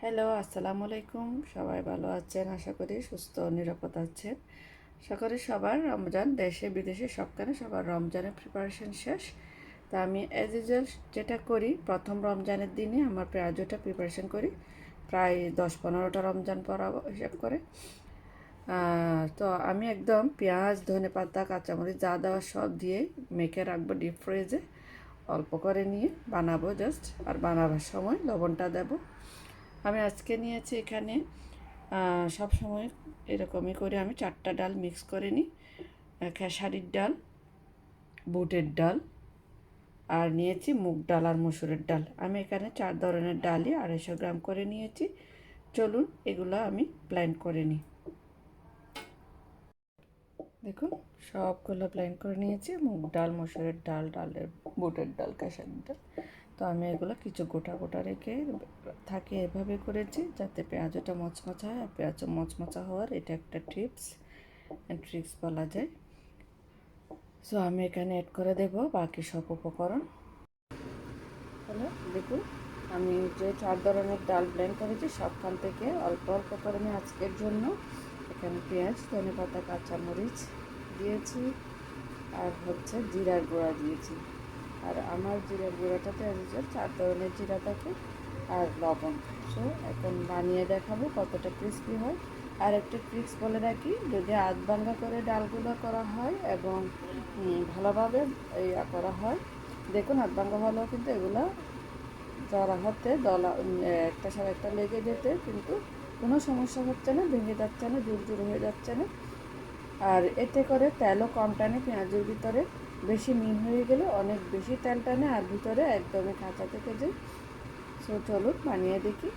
Hello, আসসালামু আলাইকুম। সবাই ভালো আছেন? আশা করি সুস্থ নিরাপদ আছেন। আশা করি সবার রমজান দেশে বিদেশে সবখানে সবার রমজানের প্রিপারেশন শেষ। তা আমি অ্যাজ ইউজুয়াল যেটা করি, প্রথম রমজানের দিনে আমার পেঁয়াজটা প্রিপারেশন করি। প্রায় দশ পনেরোটা রমজান পরা হিসাব করে। তো আমি একদম পেঁয়াজ, ধনে পাতা, কাঁচামরিচ যা দেওয়া সব দিয়ে মেখে রাখব ডিপ ফ্রিজে অল্প করে নিয়ে বানাবো জাস্ট আর বানাবার সময় লবণটা দেবো। আমি আজকে নিয়েছি এখানে সব সময় এরকমই করে আমি চারটা ডাল মিক্স করে নিই। খেসারির ডাল, বুটের ডাল, আর নিয়েছি মুগ ডাল আর মসুরের ডাল। আমি এখানে চার ধরনের ডালই আড়াইশো গ্রাম করে নিয়েছি। চলুন এগুলো আমি প্ল্যান করে নিই। দেখুন, সবগুলো প্ল্যান করে নিয়েছি। মুগ ডাল, মসুরের ডাল, ডালের, বুটের ডাল কাঁসারির ডাল। তো আমি এগুলো কিছু গোটা গোটা রেখে থাকে এভাবে করেছি যাতে পেঁয়াজটা মচমচা হয়। আর পেঁয়াজ মচমচা হওয়ার এটা একটা টিপস, ট্রিক্স বলা যায়। সো আমি এখানে অ্যাড করে দেব বাকি সব উপকরণ। হলো দেখুন, আমি যে চার ধরনের ডাল ব্লেন্ড করেছি, সবখান থেকে অল্প অল্প করে আমি আজকের জন্য। এখানে পেঁয়াজ ধনে পাতা কাঁচামরিচ দিয়েছি। আর হচ্ছে জিরার গুঁড়া দিয়েছি। আর আমার জিরার গুঁড়াটাতে চার ধরনের জিরা থাকে আর লবণ। সো এখন বানিয়ে দেখাবো কতটা ক্রিস্পি হয়। আর একটা ট্রিক্স বলে রাখি, যদি আধ ভাঙ্গা করে ডালগুলো করা হয় এবং ভালোভাবে ইয়া করা হয়, দেখুন আধ ভাঙ্গা ভালো কিন্তু এগুলো জড়া হতে দলা একটা সাথে একটা লেগে যেতে কিন্তু কোনো সমস্যা হচ্ছে না, ভেঙে যাচ্ছে না জোর জোর হয়ে যাচ্ছে না। আর এতে করে তেলও কম টানে, পেঁয়াজের ভিতরে বেশি মিন হয়ে গেলে অনেক বেশি তেল টানে আর ভিতরে একদমই কাঁচা থেকে যায়। সো চলুন বানিয়ে দেখি।